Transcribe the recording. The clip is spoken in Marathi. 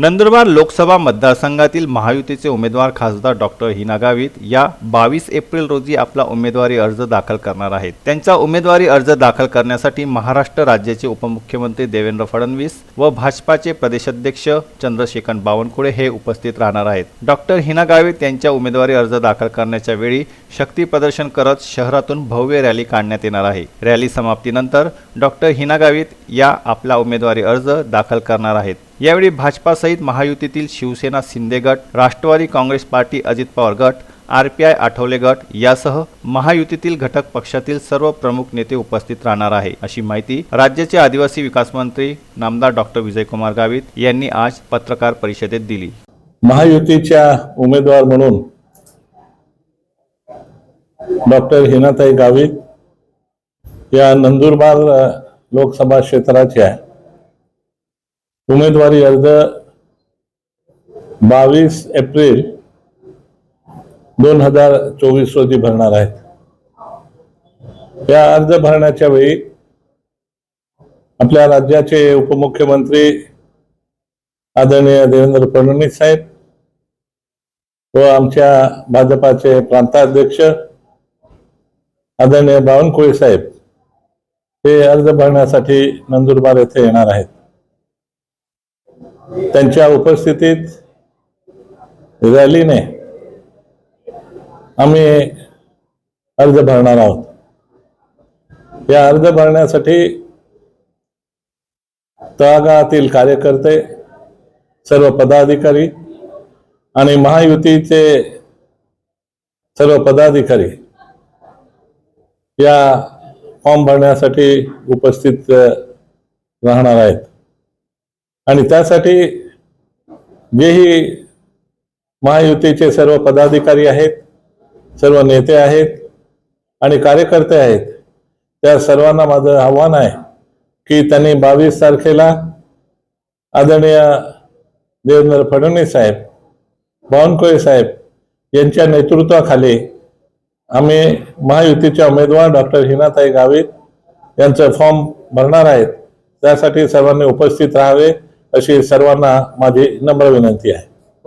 नंदुरबार लोकसभा मतदारसंघातील महायुतीचे उमेदवार खासदार डॉक्टर हिना गावित या बावीस एप्रिल रोजी आपला उमेदवारी अर्ज दाखल करणार आहेत. त्यांचा उमेदवारी अर्ज दाखल करण्यासाठी महाराष्ट्र राज्याचे उपमुख्यमंत्री देवेंद्र फडणवीस व भाजपाचे प्रदेशाध्यक्ष चंद्रशेखर बावनकुळे हे उपस्थित राहणार आहेत. डॉक्टर हिना गावित यांच्या उमेदवारी अर्ज दाखल करण्याच्या वेळी शक्ती प्रदर्शन करत शहरातून भव्य रॅली काढण्यात येणार आहे. रॅली समाप्तीनंतर डॉक्टर हिना गावित या आपला उमेदवारी अर्ज दाखल करणार आहेत. यावेळी भाजपासहित महायुतीतील शिवसेना शिंदे गट राष्ट्रवादी काँग्रेस पार्टी अजित पवार गट आर पी आय आठवले गट यासह महायुतीतील घटक पक्षातील सर्व प्रमुख नेते उपस्थित राहणार आहे अशी माहिती राज्याचे आदिवासी विकास मंत्री नामदार डॉक्टर विजयकुमार गावित यांनी आज पत्रकार परिषदेत दिली. महायुतीच्या उमेदवार म्हणून डॉक्टर हिनाताई गावित या नंदुरबार लोकसभा क्षेत्राच्या उमेदवारी अर्ज बावीस एप्रिल दोन हजार चोवीस रोजी भरणार आहेत. या अर्ज भरण्याच्या वेळी आपल्या राज्याचे उपमुख्यमंत्री आदरणीय देवेंद्र फडणवीस साहेब व आमच्या भाजपाचे प्रांताध्यक्ष आदरणीय बावनकुळे साहेब हे अर्ज भरण्यासाठी नंदुरबार येथे येणार आहेत. त्यांच्या उपस्थितीत रॅलीने आम्ही अर्ज भरणार आहोत. या अर्ज भरण्यासाठी तळागाळातील कार्यकर्ते सर्व पदाधिकारी आणि महायुतीचे सर्व पदाधिकारी या फॉर्म भरण्यासाठी उपस्थित राहणार आहेत. आणि त्यासाठी जेही महायुतीचे सर्व पदाधिकारी आहेत सर्व नेते आहेत आणि कार्यकर्ते आहेत त्या सर्वांना माझं आव्हान आहे की त्यांनी बावीस तारखेला आदरणीय देवेंद्र फडणवीस साहेब बावनकुळे साहेब यांच्या नेतृत्वाखाली आम्ही महायुतीच्या उमेदवार डॉक्टर हिनाताई गावित यांचं फॉर्म भरणार आहेत. त्यासाठी सर्वांनी उपस्थित राहावे. अशी सर्वांना माझी नम्र विनंती आहे.